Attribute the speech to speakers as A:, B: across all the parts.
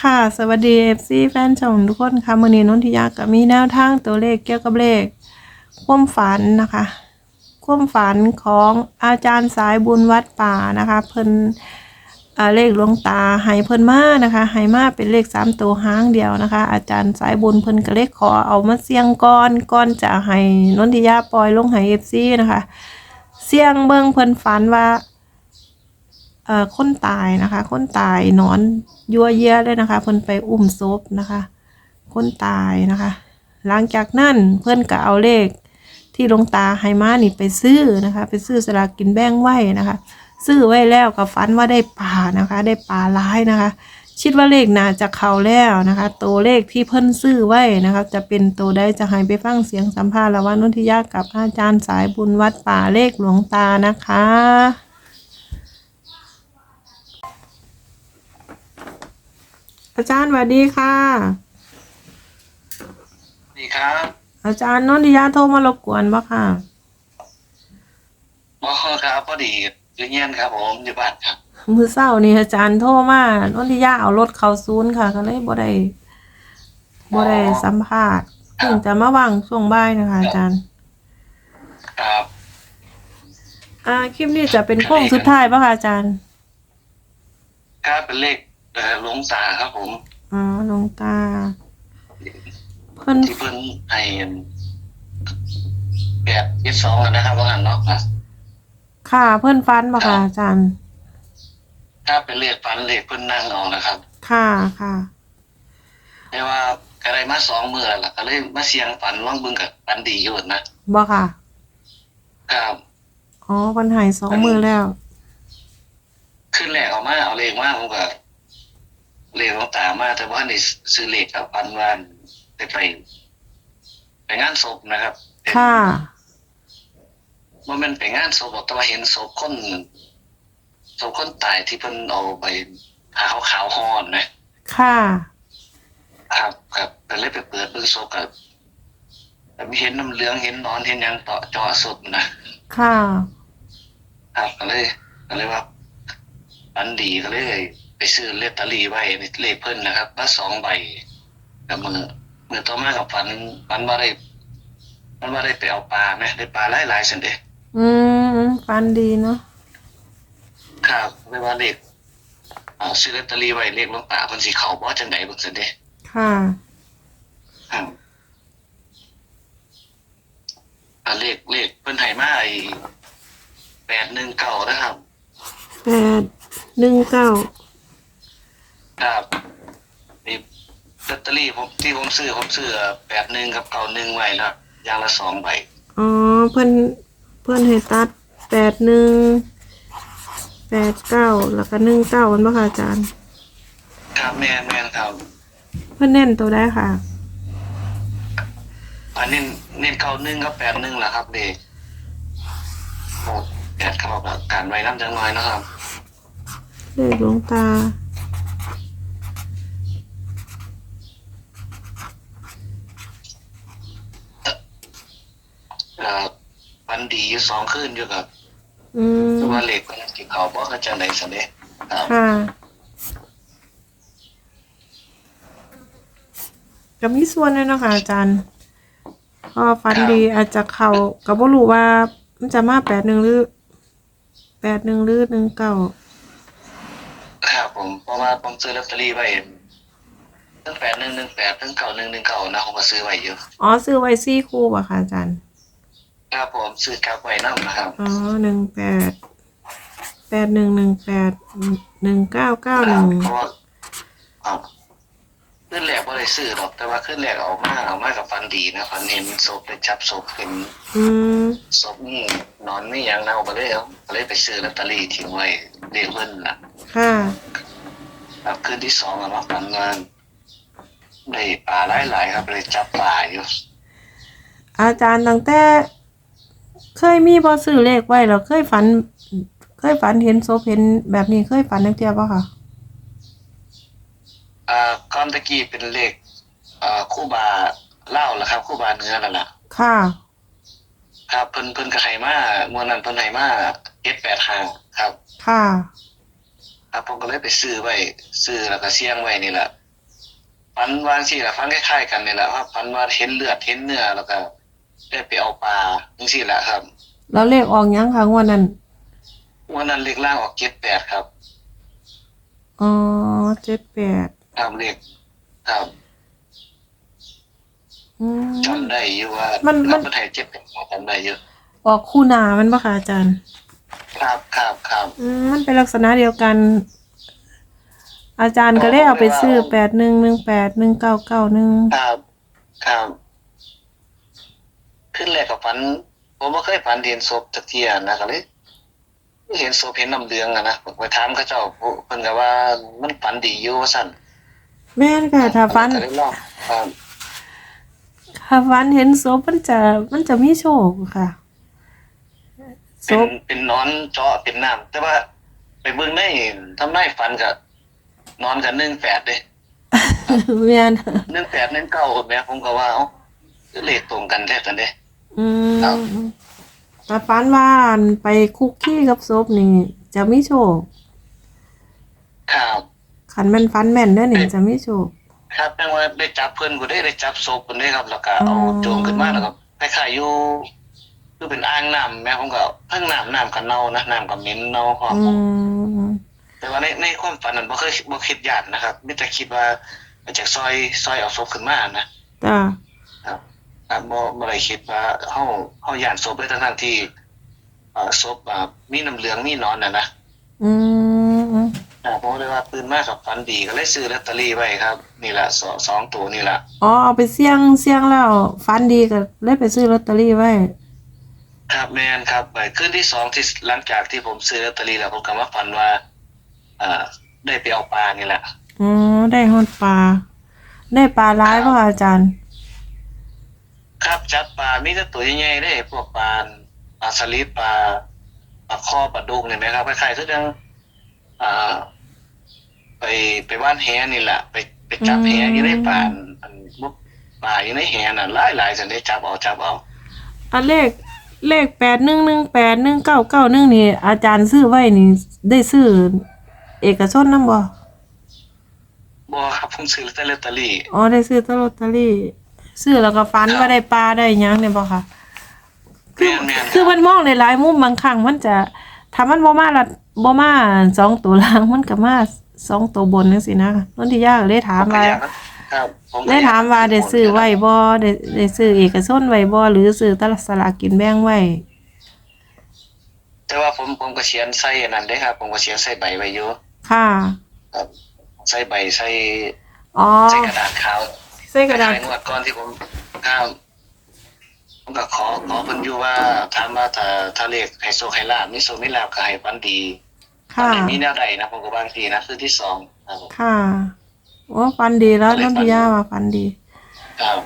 A: ค่ะ สวัสดีเอฟซีแฟนช่องทุกคนค่ะมือนี้นนทิยาก็มีแนวทางตัวเลขเกี่ยวกับเลข ความฝันนะคะความฝันของอาจารย์สายบุญวัดป่านะคะ เพิ่นเลขหลวงตาให้เพิ่นมานะคะให้มาเป็นเลขสามตัวห้างเดียวนะคะ อาจารย์สายบุญเพิ่นก็เลขขอเอามาเสี่ยงก่อนก่อนจะให้นนทิยาปล่อยลงให้เอฟซีนะคะ เสี่ยงเบิ่งเพิ่นฝันว่า คนตายนะคะคนตายนอนยัวเยียเลยนะคะ เพิ่นไปอุ้มศพนะคะคนตายนะคะ หลังจากนั้นเพิ่นก็เอาเลขที่หลวงตาให้มานี่ไปซื้อนะคะ ไปซื้อสลากกินแบ่งไว้นะคะ ซื้อไว้แล้วก็ฝันว่าได้ปลานะคะ ได้ปลาร้ายนะคะ คิดว่าเลขน่าจะเข้าแล้วนะคะ ตัวเลขที่เพิ่นซื้อไว้นะคะ จะเป็นตัวใดจะให้ไปฟังเสียงสัมภาษณ์ระหว่างนนทิยากับอาจารย์สายบุญวัดป่าเลขหลวงตานะคะ อาจารย์สวัสดีค่ะ
B: ดีครับ
A: อาจารย์นนทิยาโทรมารบกวนบ่ค่ะ
B: หมอครับพอดีอยู่เงียนครับผมอยู่บ้านครับ
A: มือเศร้านี่อาจารย์โทรมานนทิยาเอารถเข้าศูนย์ค่ะ ก็เลยบ่ได้บ่ได้สัมภาษณ์เพิ่งจะมาว่างช่วงบ่ายนะคะ อาจารย์
B: ครับ
A: อ่าคลิปนี้จะเป็นโค้งสุดท้ายป่ะคะอาจารย์
B: ครับเป็นเลขเอ่อหลวงตาครับผม
A: อ๋อหลวงตา เพิ่น
B: ที่เพิ่นให้แบบยี่สองนะครับว่างั้นเนาะครับ
A: ค่ะ เพิ่นฟันบ่ค่ะอาจารย์
B: ถ้าเป็นเลขฟันเลขเพิ่นนั่งเอานะครับ
A: ค่ะค่ะ
B: แต่ว่าก็ได้มาสองมือแล้วล่ะก็เลยมาเสียงฝันว่างเบิ่งกับฝันดีอยู่นะ
A: บ่ค่ะ
B: ครับ
A: อ๋อเพิ่นใหายสองมือแล้ว
B: ขึ้นแรกเออกมาเอาเลขมาผมก็ เลขหลวงตามาแต่ว่าในซื้อเลขกับฝันว่าไปไปไปงานศพนะครับ
A: ค่ะ
B: ว่ามันไปงานศพบอกแต่ว่าเห็นศพคนศพคนตายที่เพิ่นเอาไปหาขาวขาวๆห่อนนะ
A: ค่ะ
B: ครับครับก็เลยไปเปิดเบิ่งศพกับแต่ไม่เห็นน้ำเหลืองเห็นนอนเห็นหยังต่อจอศพนะ
A: ค่ะ
B: ครับก็เลยก็เลยว่าอันดีก็เลย ไปซื้อเลขตอรี่ไว้ในเลขเพิ่นนะครับมาสองใบกับมือมือต่อมากับฝันฝันว่าได้มันว่าได้ไปเอาปลาไหมได้ปลาหลายๆสันเดะ
A: อืมฟันดีเนาะ
B: ครับไม่ว่าเลขอ่าซื้อลอตเตอรี่ไว้เลขหลวงตาเพิ่นสิเขาบ่จังไดเบิ่งซั่นเด้
A: ค่ะ
B: ครับอ่าเลขเลขเพิ่นให้มาไอ้819นะครับ
A: แปดหนึ่งเก้า
B: ครับนี่ลอตเตอรี่ผมที่ผมซื้อผมซื้อ81กับ91ไว้แล้วอย่างละสองใบ
A: อ๋อเพื่อนเพื่อนให้ตัดแปดหนึ่งแปดเก้าแล้วก็หนึ่งเก้ามันบ่ค่ะอาจารย์
B: ครับแม่นแม่นครับ
A: เพื่อนเน้นตัวได้ค่ะ
B: อันนี้เน้น91กับ81ล่ะครับเด็กโอ้แปดเข้ากับการไว้นำจังน้อยนะครับ
A: เลขหลวงตา
B: เอ่อฟันดีอยู่สองคืนอยู่กับ
A: อืม
B: คือว่าเหล็กมันที่เขาบอกกันจังไดสันเด้ครับ
A: ค่ะก็มีส่วนเลยเนาะคะอาจารย์เพอฟันดีอาจจะเข่าก็บ่รู้ว่า มันจะมาแปดหนึ่งหรือแปดหนึ่งหรือหนึ่งเก้า
B: ครับผมเพราะว่าผมซื้อลอตเตอรี่ไว้ตั้งแปดหนึ่งหนึ่งแปดตั้งเก่าหนึ่งหนึ่งเก่านะผมก็ซื้อไว้อยู่
A: อ๋อซื้อไว้ซี่คู่ป่ะคะอาจารย์
B: ครับผมซื้อกลับไว้นั่นะครับ
A: อ๋อหนึ่งแปดแปดหนึ่งหนึ่งแปดหนึ่งเก้าเก้าหนึ่ง
B: เพราะว่าครับขึ้นแรกว่าได้ซื้อหรอก แต่ว่าขึ้นแรกเอามาเอามากับฟันดีนะฟันเห็นศพไปจับศพเป็น
A: อืม
B: ศพนี่นอนไม่ยังเน่าก็เลยเอาก็เลยไปซื้อลอตเตอรี่ทิ้งไว้เรียกเพิ่นล่ะ
A: ค่ะ
B: ครับคืนที่สองอะเนาะฝันว่าได้ปลาหลายๆครับเลยจับปลาอยู่
A: อาจารย์ตั้งแต่ เคยมีบอซื้อเลขไว้แล้วเคยฝัน เคยฝันเห็นศพเห็นแบบนี้เคยฝันนักเทียบป่ะคะ
B: อ่าก้อนตะกี้เป็นเลขอ่าคู่บาเล่าแหละครับคู่บาเนื้อนั่นแหละ
A: ค่ะ
B: ครับเพิ่นเพิ่นกระไห้มามวนนั้นเพิ่นไห้มาเจ็ดแปดห้าครับ
A: ค่ะ
B: ครับผมก็เลยไปซื้อไว้ซื้อแล้วก็เสี่ยงไว้นี่แหละฝันวางสิล่ะฝันคล้ายๆกันนี่แหละว่าฝันว่าเห็นเลือดเห็นเนื้อแล้วก็ ได้ไปเอาปลาจังซี่แหละครับ
A: แล้วเลขออกหยังคะงวดนั้น
B: วันนั้นเลขล่างออก78ครับ
A: อ๋อเจ็ดแปด
B: ครับเลขครับ
A: อืม
B: จำได้อยู่ว่า
A: มันมัน
B: ประเทศ78จำได้อยู่
A: ออกคู่หนามันปะคะอาจารย์
B: ครับครับครับ
A: อืมมันเป็นลักษณะเดียวกัน อาจารย์ก็เลยเอาไปซื้อแปดหนึ่งหนึ่งแปดหนึ่งเก้าเก้าหนึ่ง
B: ครับครับ ขึ้นแรกกับฝัน ผมบ่เคยฝันเห็นศพจักเที่ยนะก็เลยเห็นศพเห็นน้ำเหลืองอะนะไปถามเขาเจ้าเพิ่นก็ว่ามันฝันดีอยู่ว่าซั่น
A: แม่นค่ะถ้าฟัน
B: ก็เลยลองครับ
A: ถ้าฟันเห็นศพมันจะมันจะมีโชคค่ะศ
B: เป็น
A: พ
B: เป็นนอนเจาะเป็นน้ำแต่ว่า ไปเบิ่งในทำนายฝันก็นอนกัน18เด้
A: แม่น
B: 18 19แม่ผมก็ว่าเอ้าเลขตรงกันแท้กันเด้
A: อื
B: ครับ
A: มถ้าฟันว่าอันไปคุกกี้กับศพนี่จะมีโชค
B: ครับ
A: ขันแม่นฟันแม่นเด้อนี่จะมีโชค
B: ครับแปลว่าได้จับเพิ่นก็ได้ได้จับศพเพิ่นได้ครับ แล้วก็เอา
A: อ๋อ
B: โจงขึ้นมาแล้วก็คล้ายๆอยู่คือเป็นอ่างน้ำแม่ผมก็เพิ่งน้ำน้ำกันเน่านะน้ำกับเหม็นเน่าหอม
A: อืม
B: แต่ว่าในในความฝันนั้นบ่เคยบ่คิดยานนะครับมีแต่คิดว่ามาจากซอยซอยเอาศพขึ้นมานะ
A: จ้า
B: ครับครับบ่บ่ได้คิดว่าเฮาเฮาย่านศพเลยทั้งๆที่เอ่อศพอ่ามีน้ำเหลืองมีหนอนน่ะนะ
A: อืม
B: อ่าผมเลยว่าตื่นมากับฝันดีก็เลยซื้อลอตเตอรี่ไว้ครับ นี่ล่ะสองสองตัวนี่ล่ะ
A: อ๋อเอาไปเสี่ยงเสี่ยงแล้วฟันดีก็เลยไปซื้อลอตเตอรี่ไว้
B: ครับแม่นครับไปคืนที่สองที่หลังจากที่ผมซื้อลอตเตอรี่แล้วผมก็มาฝันว่าเอ่อได้ไปเอาปลานี่แหละ
A: อ๋อ ได้ฮอดปลา ได้ปลาร้ายป่ะอาจารย์
B: ครับจับปลามีแต่ตัวใหญ่ๆได้พวกปลาปลาสลิดปลาปลาคอปลาดุกเนี่ยนะครับคล้ายๆคือจังอ่า ไปไปว่านแหนี่แหละไปไปจับแหอยู่ในปลาอันมุกปลาอยู่ในแหน่ะหลายๆจนได้จับเอาจับเอา
A: อันเลขเลขแปดหนึ่งหนึ่งแปดหนึ่งเก้าเก้าหนึ่งนี่ อาจารย์ซื้อไว้นี่ ได้ซื้อเอกชนนำบ่
B: บ่ครับผมซื้อแต่ลอตเตอรี่
A: อ๋อได้ซื้อตลอตเตอรี่ ซื้อแล้วก็ฟันว่าได้ปลาได้หยังเนี่ยบ่ค่ะ คือ
B: แม่นๆ
A: คือมันมองหลายๆมุมบางครั้งมันจะถ้ามันบ่มาละบ่มาสองตัวล่างมันก็มาสองตัวบนจังซี่นะนนทิยาก็เลยถาม
B: ผมก็
A: ว่า
B: อยากครับผมก็
A: ได้ถามว่าได้ซื้อไว้บ่ได้ได้ซื้อเอกชนไว้บ่หรือซื้อตลาดสลากกินแบ่งไว้
B: แต่ว่าผมผมก็เขียนใส่อันนั้นเด้ครับ ผมก็เขียนใส่ใบไว้อยู่
A: ค่ะ
B: ครับ ใส่ใบใส่
A: อ๋อ
B: ใส่กระดาษขาว
A: ใส่กระดาษ
B: คล้ยๆงวดก่อนที่ผมข้ามผมก็ขอขอเพิ่นอยู่ว่าถามว่าถ้าถ้าเลขให้โชคให้ลาบมีโชคมีลาบก็ให้ปันดี
A: ค่ะ
B: ปันมีแนวใดนะผมก็บางทีนะคือที่สองครับผม
A: ค่ะ โอ้ฟันดีแล้วนนทิยาว่าฟันดี
B: ครับ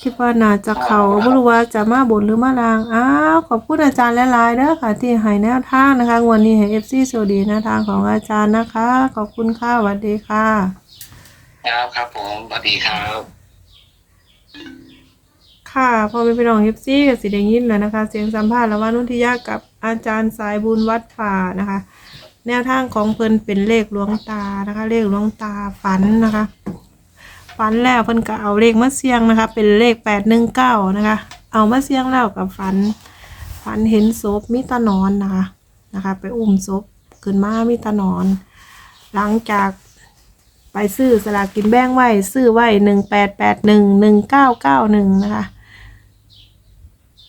A: คิดว่าน่าจะเขาบ่รู้ว่าจะมาบนหรือมาลาง อ้าว ขอบคุณอาจารย์หลายๆเด้อค่ะ ที่ให้แนวทางนะคะงวันนี้ให้ FC สวัสดีแนวทางของอาจารย์นะคะ ขอบคุณค่ะสวัสดีค่ะ
B: ครับครับผมสวัสดีครับ
A: ค่ะพอเป็นพี่น้อง FC ก็สิได้ยินแล้วนะคะ เสียงสัมภาษณ์ระหว่างนุ่นทิยากับอาจารย์สายบุญวัดป่านะคะ แนวทางของเพิ่นเป็นเลขหลวงตานะคะ เลขหลวงตาฝันนะคะฝันแล้วเพิ่นก็เอาเลขมาเสี่ยงนะคะ เป็นเลขแปดหนึ่งเก้านะคะ เอามาเสี่ยงแล้วกับฝัน ฝันเห็นศพมีตานอนนะคะนะคะ ไปอุ้มศพขึ้นมามีตานอน หลังจาก ไปซื้อสลากกินแบ่งไว้ ซื้อไว้หนึ่งแปดแปดหนึ่งหนึ่งเก้าเก้าหนึ่งนะคะ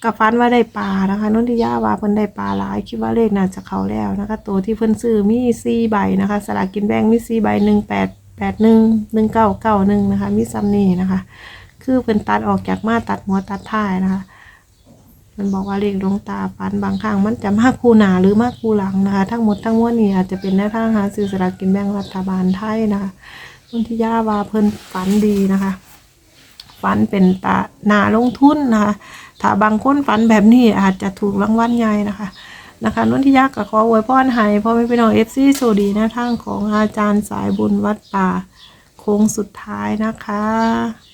A: กับฟันว่าได้ปลานะคะนนทิยาว่าเพิ่นได้ปลาหลายคิดว่าเลขน่าจะเขาแล้วนะคะ ตัวที่เพิ่นซื้อมีสี่ใบนะคะ สลากกินแบ่งมีสี่ใบหนึ่งแปดแปดหนึ่งหนึ่งเก้าเก้าหนึ่งนะคะ มีซัมนี่นะคะ คือเพิ่นตัดออกจากมาตัดหัวตัดท้ายนะคะ มันบอกว่าเลขดวงตาฟันบางครั้งมันจะมากคูหนาหรือมากคูหลังนะคะ ทั้งหมดทั้งมวลนี่อาจจะเป็นแนวทางหาซื้อสลากกินแบ่งรัฐบาลไทยนะคะนุ่นทิยาว่าเพิ่นฝันดีนะคะฝันเป็นตาหนาลงทุนนะคะถ้าบางคนฝันแบบนี้อาจจะถูกรางวัลใหญ่นะคะนะคะนุ่นทิยาก็ขออวยพรให้พ่อแม่พี่น้องเอฟซีโซดีนวทางของอาจารย์สายบุญวัดป่า โค้งสุดท้ายนะคะ